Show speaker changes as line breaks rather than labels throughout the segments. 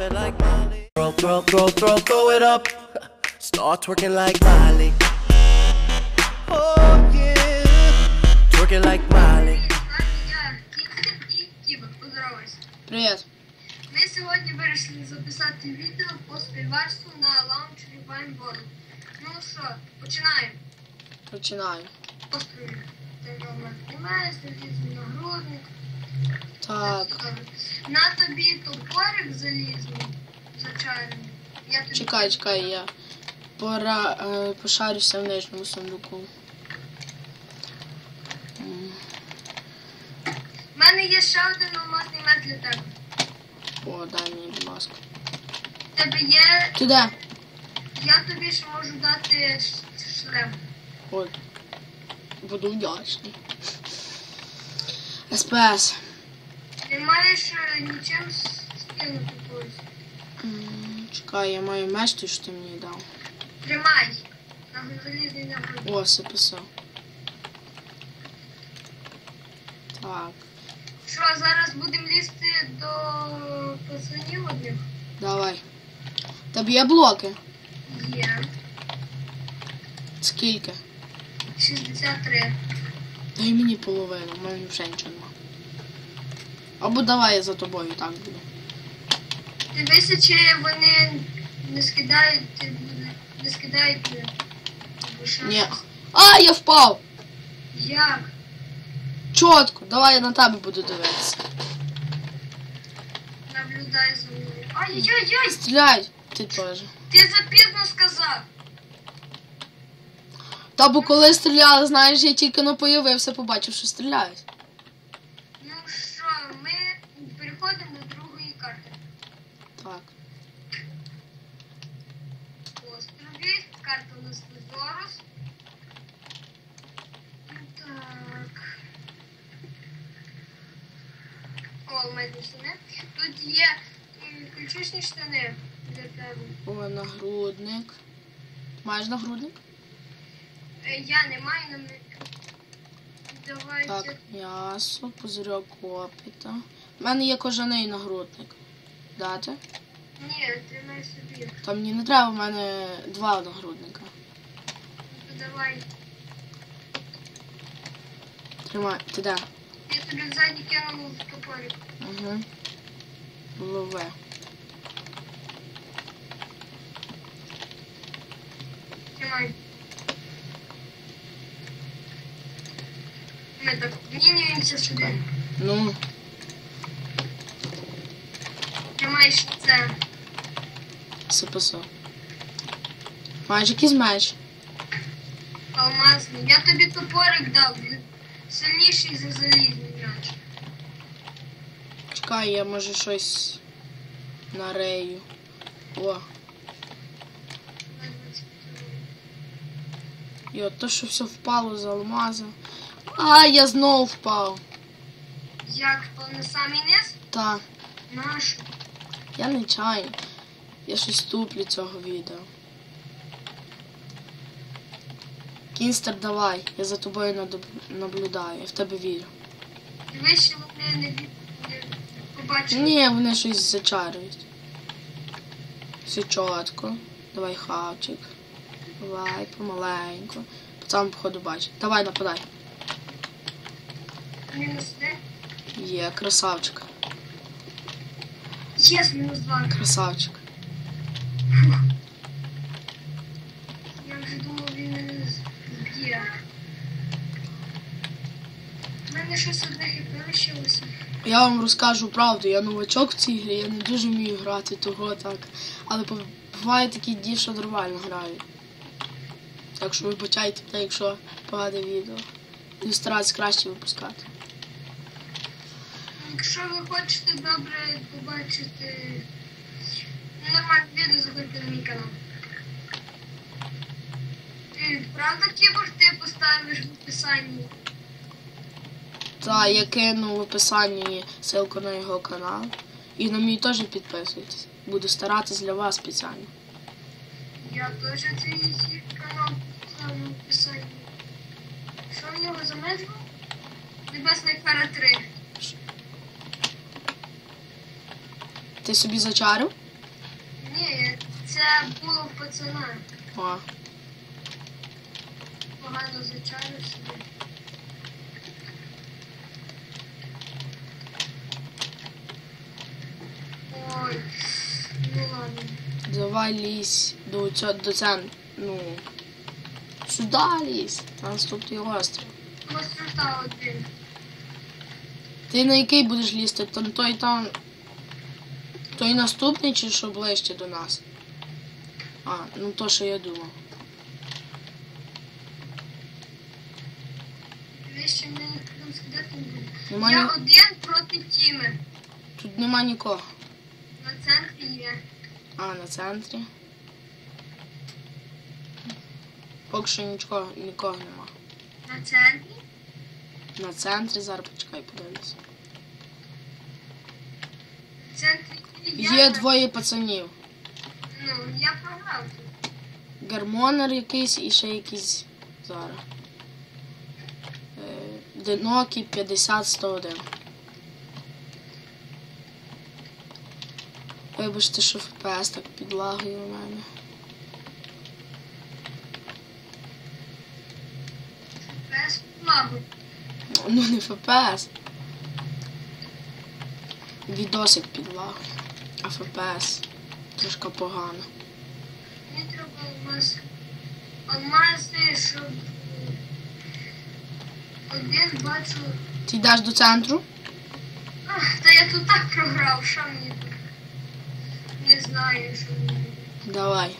it like Molly. Throw, throw, throw, throw, throw it up. Start twerking like Molly. Oh yeah, twerking like Molly.
Я Кітер і Тіба. Поздоровайся.
Привіт.
Ми сьогодні вирішили записати відео по співварству на лаунчері Вайнбол. Ну що, починаємо.
Починаю.
Построю. Немає, залізний нагрудник.
Так,
На тобі топорик залізний, зачарений. Я тобі
чекай, чекай, я пора е, пошарюся в нижньому сундуку.
У мене є ще один алмазний меч для тебе.
О, дай мені, будь ласка.
Тебе є.
Ти де?
Я тобі ще можу дати шлем.
От. Буду вдячний. СПС.
Ти маєш нічим скинути когось.
Чекай, я маю меч, той, що ти мені дав.
Тримай. На залізний нагрудник.
О, СПС. Так,
Що, зараз будемо лізти до пацанів одних?
давай. Тебе є блоки?
Є.
Скільки?
63.
Дай мені половину, в мене вже нічого нема. Або давай я за тобою так буду.
Дивися, чи вони не скидають, не скидають
Ні. А, я впав!
Як?
Чотко, давай я на тебе буду дивитися.
Наблюдай за мною. Ай-яй-яй!
Стріляй, ти теж.
Ти запізно сказав.
Та бо коли стріляли, знаєш, я тільки но появився, побачив, що стріляють.
Ну що, ми переходимо до другої карти.
Так.
Острові. Карта у нас Лазорос. Так. О, медні штани. Тут є ключичні штани для тебе.
О, нагрудник. Маєш нагрудник?
Е, Я не маю на ми. Давайте.
Так, м'ясо, пузирьок опіта. У мене є кожаний нагрудник. Дати?
Ні, тримай собі.
Та мені не треба, в мене два нагрудника.
Ну, Давай.
Тримай, ти де?
Я тобі ззаді кинув в топорик.
Угу. Лове.
Тримай. Ми так мінюємося сюди.
Ну,
Тримай ще це.
СПС. Маєш якийсь меч?
Алмазний. Я тобі топорик дав. він Сильніший за залізний м'яч.
Чекай, я може щось нарею. О,
На 25
і от то, що все впало з алмаза. А, я знову впав.
Як на самий низ?
Та,
Наш.
я не чаю. Я щось туплю цього відео. Кінстер, давай, я за тобою наблюдаю, я в тебе вірю.
Вище вони не, від- не побачили.
Ні, вони щось зачарюють. Все чітко. Давай хавчик. Давай, помаленьку. Пацан, походу, бачить. Давай, нападай.
Мінус де?
Є, красавчик.
Єс, мінус два.
Красавчик.
Я вже думав, він мене зб'є. У мене щось одне хп лишилося.
Я вам розкажу правду, я новачок в цій грі, я не дуже вмію грати того так. Але бу- бувають такі дні, що нормально грають. Так що вибачайте, та якщо погане відео. Буду старатися краще випускати.
Якщо ви хочете добре побачити нормальне відео, заходьте на мій канал. Правда, кіборг, ти поставиш в описанні?
Та я кину в описанні ссылку на його канал. І на мій теж підписуйтесь. Буду старатись для вас спеціально.
Я теж цей канал в описанні. Що в нього за меч був? Небесна кара 3.
Ти собі зачарив?
Ні, це було в пацана.
О,
Погано зачаю собі. Ой, ну ладно.
Давай лізь до цього до центру. Ну. Сюди лізь. На наступний острів.
Постраждав один.
Ти на який будеш лізти? Там той там. Той наступний чи що ближче до нас? А, ну то, що я думав.
Вище мене ніхто не скидати не буде.
Нема
Я
ні...
один проти Тіми.
Тут нема нікого.
На центрі є.
А, на центрі. Поки що нічого, нікого нема.
На центрі?
На центрі зараз почекай, подивлюся.
На центрі я.
Є двоє пацанів.
Ну, я програв.
Гармонер якийсь і ще якийсь зараз. Е, Динокі 50-101. Вибачте, що ФПС так підлагою у мене.
Без плаву.
Ну не ФПС. Відосик підлагою. А ФПС трошки погано.
Мені треба алмаз. Алмази, щоб. е, Один бачу.
Ти йдеш до центру?
Ах, та я тут так програв, що мені? Не знаю, що.
Давай.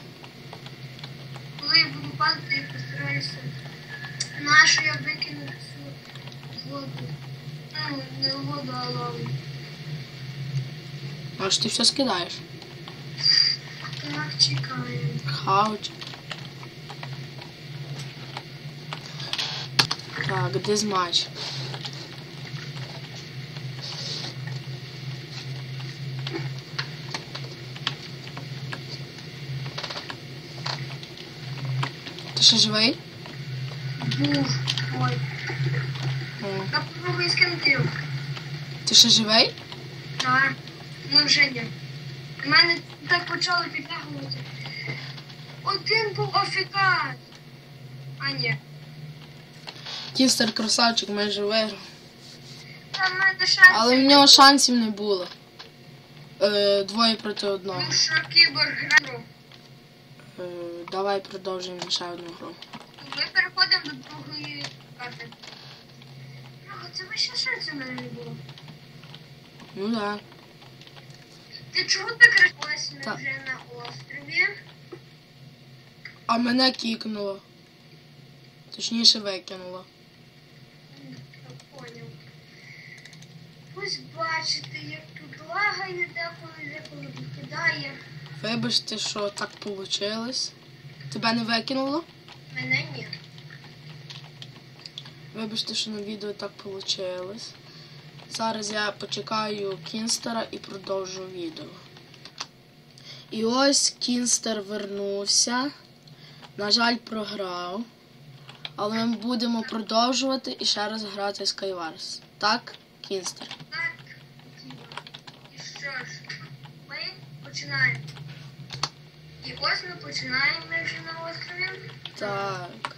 Коли я буду падати, я постараюся. Нашу я викину цю воду. Ну, не воду, а лаву.
Може ти все скидаєш?
Так, чекаю.
Хауч. Так, де матч? Ще живий?
Був. Ой. Я попробую його.
Ти ще живий?
Так. Ну вже ні. У мене так почало підтягувати. Один був офікат. А ні.
Кістер красавчик майже виграв. Але в нього шансів не було. Е, двоє проти одного.
Ну що кіборг грав.
Е, давай продовжуємо ще одну гру.
Ми переходимо до другої карти. Ага, це ви ще шансів в мене не було.
Ну так.
Ти чого так ми
Так.
вже на острові?
А мене кікнуло. Точніше викинуло.
Поняв. Ось бачите, як тут лагає деколи, деколи викидає.
Вибачте, що так вийшло. Тебе не викинуло?
Мене ні.
Вибачте, що на відео так вийшло. Зараз я почекаю Кінстера і продовжу відео. І ось Кінстер вернувся. На жаль, програв. Але ми будемо продовжувати і ще раз грати Skywars. Так, Кінстер?
починаємо. І ось ми починаємо ми вже на острові.
Так.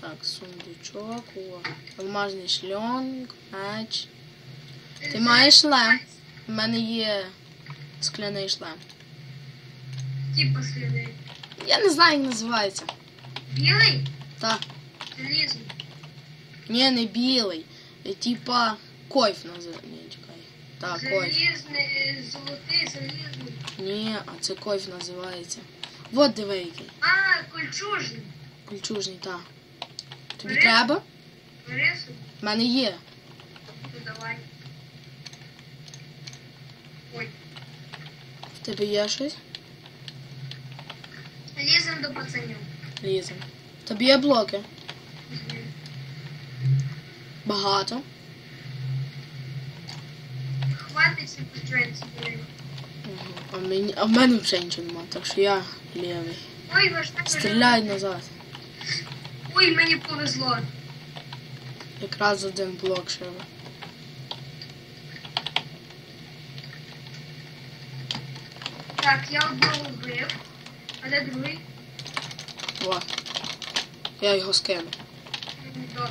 Так, сундучок. О. Алмазний шльонг, меч. Ти маєш шлем? У мене є скляний шлем.
Типа сліди.
Я не знаю, як називається.
Білий?
Так.
Залізний.
Ні, не білий. Е, Типа койф називається. Так.
Залізний, золотий, залізний.
Ні, а це койф називається. Вот диви який.
А, кольчужний.
Кольчужний, так. Тобі
Бери.
треба?
Рису?
У мене є.
Ну давай. Ой.
В тебе є щось?
Лізем до пацанів.
Лізем. Тобі є блоки.
Мгм.
Багато.
Хватить і построїть собі.
Мгм. А, мені, а в мене вже нічого немає, так що я лівий.
Ой,
Стріляй назад.
Ой, мені повезло.
Якраз один блок ще.
Так, я одного вбив. А де другий?
О. Я його скину.
Добре.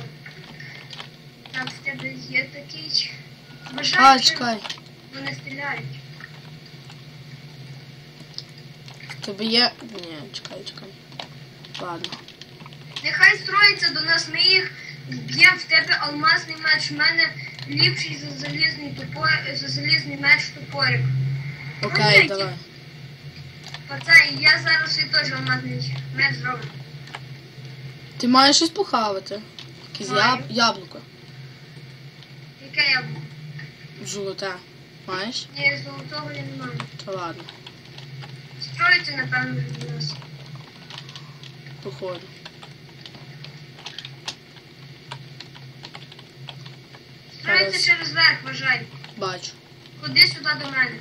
Так, в тебе є такий.
А,
Бажаю,
чекай.
Вони стріляють.
Тебе є. Ні, чекай, чекай. Ладно.
Нехай строїться до нас, ми їх б'ємо в тебе алмазний меч. У мене ліпший за залізний топор, за залізний меч топорик.
Окей,
Окей.
давай.
Пацан, я зараз свій теж алмазний меч зроблю.
Ти маєш щось похавати. Якесь
Маю.
яб... яблуко.
Яке я буду?
Маєш?
Ні, золотого я не маю.
То ладно,
Строїться, напевно, до нас.
походу.
Строїться через верх, вважай.
Бачу.
Ходи сюди до мене.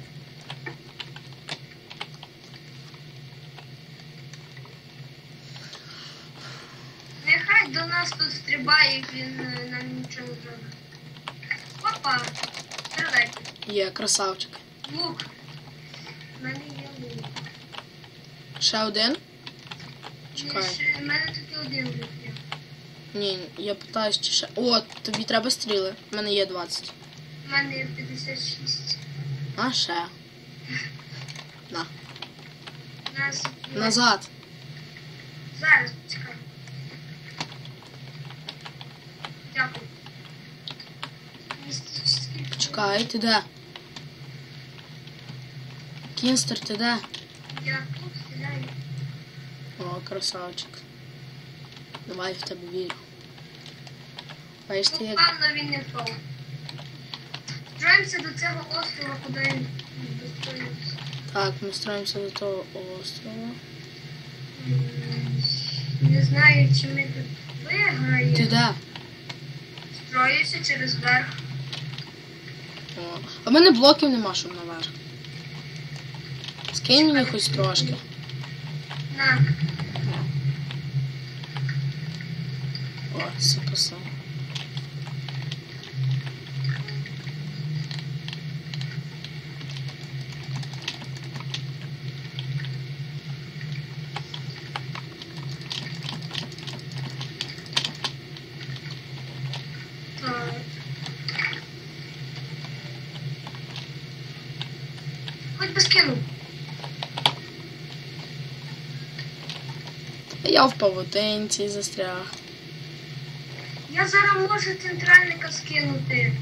Нехай до нас тут стрибає, як він е, нам нічого не зробить. Опа!
Є, красавчик.
Лук. У мене є лук.
Ще один? Чекай.
У мене тільки один лук є.
Ні, я питаюсь, чи ще. О, тобі треба стріли. У мене є 20.
У мене є 56.
А ще. На.
Нас
Назад.
Зараз почекай. Дякую.
Чекай, ти де? Кінстер, ти де?
Я тут стріляю.
О, красавчик. Давай в тебе вірю. Бачиш ти як.
Певно він не впав. Строїмося до цього острова, куди він достроївся.
Так, ми строїмося до того острова.
Не знаю, чи ми тут
Ти
виграємо.
де?
Строюся через верх.
О. А в мене блоків нема, щоб наверх. Скинь мені хоч трошки.
На.
О, це красиво.
Так. Хоч би скинув.
Я в павутинці застряг.
Я зараз можу центральника скинути.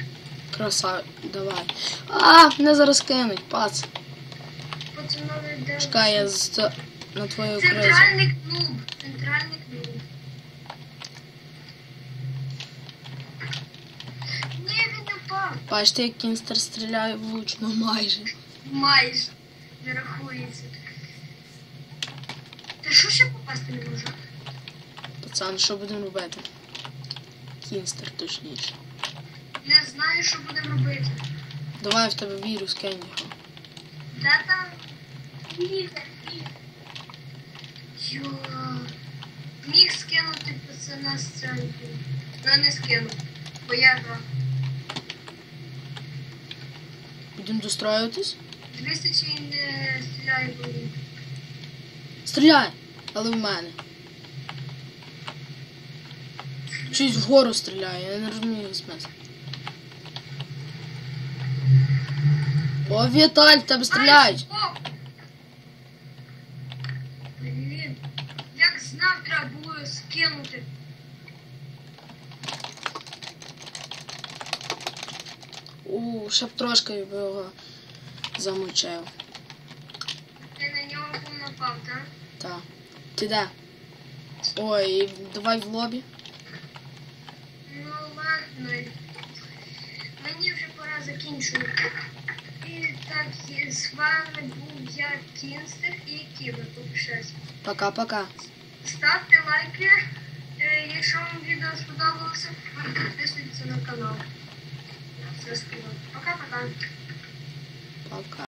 Краса, давай. А, мене зараз кинуть, пац.
Пацанове.
Чекай, я з... на твою кризу.
Центральник нуб. Центральник нуб. Ні, він не впав.
Бачите, як кінстер стріляє влучно майже.
Майже. Не рахується. Та що ще попасти не може?
Пацан, що будемо робити? Кінстер точніше.
Не знаю, що будемо робити.
Давай в тебе віру, скинь його.
Де там? Міг. Йо. Міг скинути пацана з центру. Ну не скинув. Бо я грав.
Будемо достроюватись?
Дивися, чи не стріляє ній.
Стріляй! Але в мене. Щось вгору стріляє, я не розумію смисл. О, Віталь, тебе стріляють!
Блін. Як знав, треба було скинути.
У, ще б трошки його замочив.
Ти на нього був напав, так?
Так. Ти де? Ой, давай в лобі.
Ну ладно. Мені вже пора закінчувати. І так, і з вами був я Кінстер і Кібер Попишець.
Пока-пока.
Ставте лайки, е, якщо вам відео сподобалося, підписуйтесь на канал. Все сказав. Пока-пока.
Пока.